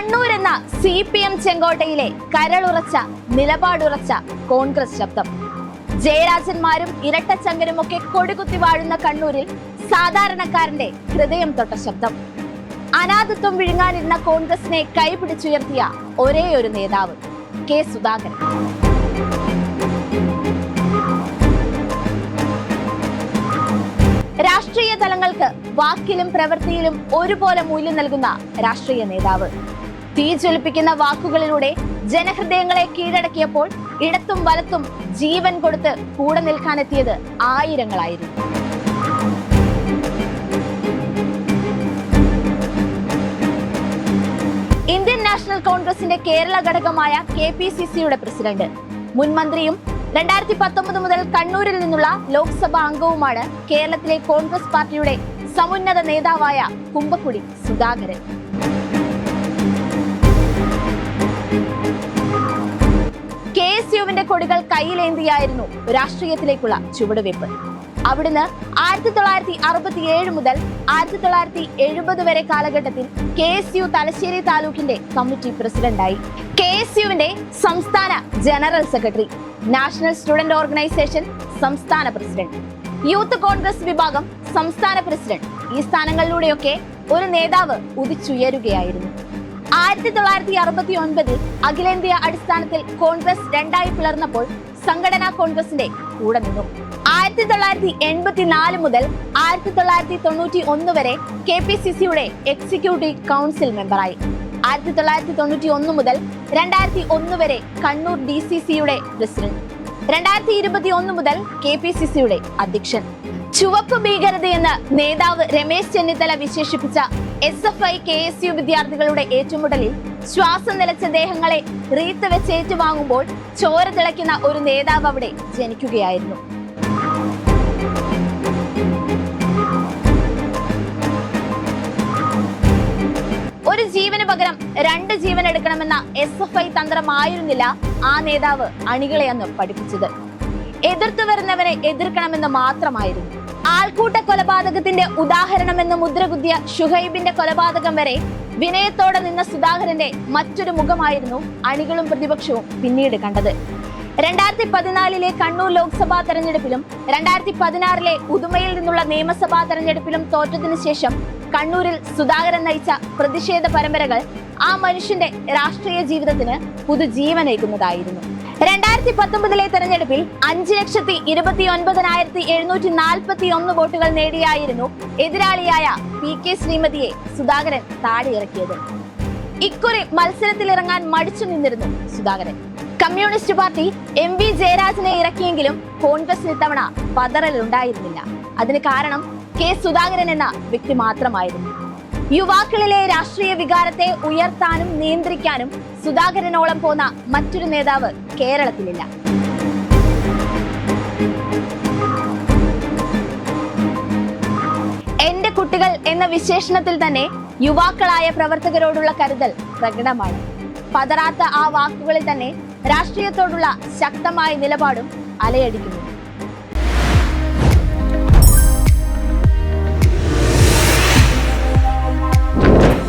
കണ്ണൂർ എന്ന C P M ചെങ്കോട്ടയിലെ കരളുറച്ച നിലപാടുറച്ച കോൺഗ്രസ് ശബ്ദം. ജയരാജന്മാരും ഇരട്ടച്ചങ്കരും ഒക്കെ കൊടികുത്തി വാഴുന്ന കണ്ണൂരിൽ സാധാരണക്കാരന്റെ ഹൃദയം തൊട്ട ശബ്ദം. അനാഥത്വം വിഴുങ്ങാനിരുന്ന കോൺഗ്രസിനെ കൈപിടിച്ചുയർത്തിയ ഒരേ ഒരു നേതാവ് കെ സുധാകരൻ. രാഷ്ട്രീയ തലങ്ങൾക്ക് വാക്കിലും പ്രവൃത്തിയിലും ഒരുപോലെ മൂല്യം നൽകുന്ന രാഷ്ട്രീയ നേതാവ് തീ ജ്വലിപ്പിക്കുന്ന വാക്കുകളിലൂടെ ജനഹൃദയങ്ങളെ കീഴടക്കിയപ്പോൾ ഇടത്തും വലത്തും ജീവൻ കൊടുത്ത് കൂടെ നിൽക്കാനെത്തിയത് ആയിരങ്ങളായിരുന്നു. ഇന്ത്യൻ നാഷണൽ കോൺഗ്രസിന്റെ കേരള ഘടകമായ കെ പി സി സിയുടെ പ്രസിഡന്റ് മുൻ മന്ത്രിയും രണ്ടായിരത്തി പത്തൊമ്പത് മുതൽ കണ്ണൂരിൽ നിന്നുള്ള ലോക്സഭാ അംഗവുമാണ് കേരളത്തിലെ കോൺഗ്രസ് പാർട്ടിയുടെ സമുന്നത നേതാവായ കുമ്പക്കുടി സുധാകരൻ. യുവിന്റെ കൊടികൾ കയ്യിലേന്തിയായിരുന്നു രാഷ്ട്രീയത്തിലേക്കുള്ള ചുവടുവയ്പ്. അവിടുന്ന് ആയിരത്തി തൊള്ളായിരത്തി അറുപത്തി ഏഴ് മുതൽ ആയിരത്തി തൊള്ളായിരത്തി എഴുപത് വരെ കാലഘട്ടത്തിൽ കെ എസ് യു തലശ്ശേരി താലൂക്കിന്റെ കമ്മിറ്റി പ്രസിഡന്റായി. കെ എസ് യുവിന്റെ സംസ്ഥാന general secretary national student organisation സംസ്ഥാന പ്രസിഡന്റ് യൂത്ത് കോൺഗ്രസ് വിഭാഗം സംസ്ഥാന പ്രസിഡന്റ് ഈ സ്ഥാനങ്ങളിലൂടെയൊക്കെ ഒരു നേതാവ് ഉദിച്ചുയരുകയായിരുന്നു. ആയിരത്തി തൊള്ളായിരത്തി അറുപത്തി ഒൻപതിൽ അഖിലേന്ത്യാ അടിസ്ഥാനത്തിൽ കോൺഗ്രസ് രണ്ടായി പിളർന്നപ്പോൾ സംഘടനാ കോൺഗ്രസിന്റെ കൂടെ നിന്നു. ആയിരത്തി തൊള്ളായിരത്തി എൺപത്തിനാല് മുതൽ ആയിരത്തി തൊള്ളായിരത്തി തൊണ്ണൂറ്റി ഒന്ന് വരെ കെ പി സി സിയുടെ എക്സിക്യൂട്ടീവ് കൗൺസിൽ മെമ്പറായി. ആയിരത്തി തൊള്ളായിരത്തി തൊണ്ണൂറ്റി ഒന്ന് മുതൽ രണ്ടായിരത്തി ഒന്ന് വരെ കണ്ണൂർ ഡി സി സിയുടെ പ്രസിഡന്റ്. രണ്ടായിരത്തി ഇരുപത്തി ഒന്ന് മുതൽ കെ പി സി സിയുടെ അധ്യക്ഷൻ. ചുവപ്പ് ഭീകരതയെന്ന് നേതാവ് രമേശ് ചെന്നിത്തല വിശേഷിപ്പിച്ച S F I K S U വിദ്യാർത്ഥികളുടെ ഏറ്റുമുട്ടലിൽ ശ്വാസം നിലച്ച ദേഹങ്ങളെ റീത്ത് വെച്ച് ഏറ്റുവാങ്ങുമ്പോൾ ചോര തിളയ്ക്കുന്ന ഒരു നേതാവ് അവിടെ ജനിക്കുകയായിരുന്നു. ഒരു ജീവന് പകരം രണ്ട് ജീവൻ എടുക്കണമെന്ന എസ് എഫ് ഐ തന്ത്രമായിരുന്നില്ല ആ നേതാവ് അണികളെ അന്ന് പഠിപ്പിച്ചത്. എതിർത്തു വരുന്നവരെ എതിർക്കണമെന്ന് മാത്രമായിരുന്നു. ആൾക്കൂട്ട കൊലപാതകത്തിന്റെ ഉദാഹരണം എന്ന് മുദ്രകുത്തിയ ഷുഹൈബിന്റെ കൊലപാതകം വരെ വിനയത്തോടെ നിന്ന സുധാകരന്റെ മറ്റൊരു മുഖമായിരുന്നു അണികളും പ്രതിപക്ഷവും പിന്നീട് കണ്ടത്. രണ്ടായിരത്തി പതിനാലിലെ കണ്ണൂർ ലോക്സഭാ തെരഞ്ഞെടുപ്പിലും രണ്ടായിരത്തി പതിനാറിലെ ഉദുമയിൽ നിന്നുള്ള നിയമസഭാ തെരഞ്ഞെടുപ്പിലും തോറ്റതിനു ശേഷം കണ്ണൂരിൽ സുധാകരൻ നയിച്ച പ്രതിഷേധ പരമ്പരകൾ ആ മനുഷ്യന്റെ രാഷ്ട്രീയ ജീവിതത്തിന് പുതുജീവനേകുന്നതായിരുന്നു. രണ്ടായിരത്തി പത്തൊമ്പതിലെ തെരഞ്ഞെടുപ്പിൽ അഞ്ച് ലക്ഷത്തി ഇരുപത്തി ഒൻപതിനായിരത്തി എഴുന്നൂറ്റി നാൽപ്പത്തി ഒന്ന് വോട്ടുകൾ നേടിയായിരുന്നു എതിരാളിയായ പി കെ ശ്രീമതിയെ സുധാകരൻ താഴെയിറക്കിയത് ഇക്കുറി മത്സരത്തിലിറങ്ങാൻ മടിച്ചു നിന്നിരുന്നു Sudhakaran. Communist party M V ജയരാജനെ ഇറക്കിയെങ്കിലും കോൺഗ്രസിന് ഇത്തവണ പതറലുണ്ടായിരുന്നില്ല. അതിന് കാരണം കെ സുധാകരൻ എന്ന വ്യക്തി മാത്രമായിരുന്നു. യുവാക്കളിലെ രാഷ്ട്രീയ വികാരത്തെ ഉയർത്താനും നിയന്ത്രിക്കാനും സുധാകരനോളം പോന്ന മറ്റൊരു നേതാവ് കേരളത്തിലില്ല. എന്റെ കുട്ടികൾ എന്ന വിശേഷണത്തിൽ തന്നെ യുവാക്കളായ പ്രവർത്തകരോടുള്ള കരുതൽ പ്രകടമാണ്. പതറാത്ത ആ വാക്കുകളിൽ തന്നെ രാഷ്ട്രീയത്തോടുള്ള ശക്തമായ നിലപാടും അലയടിക്കുന്നു.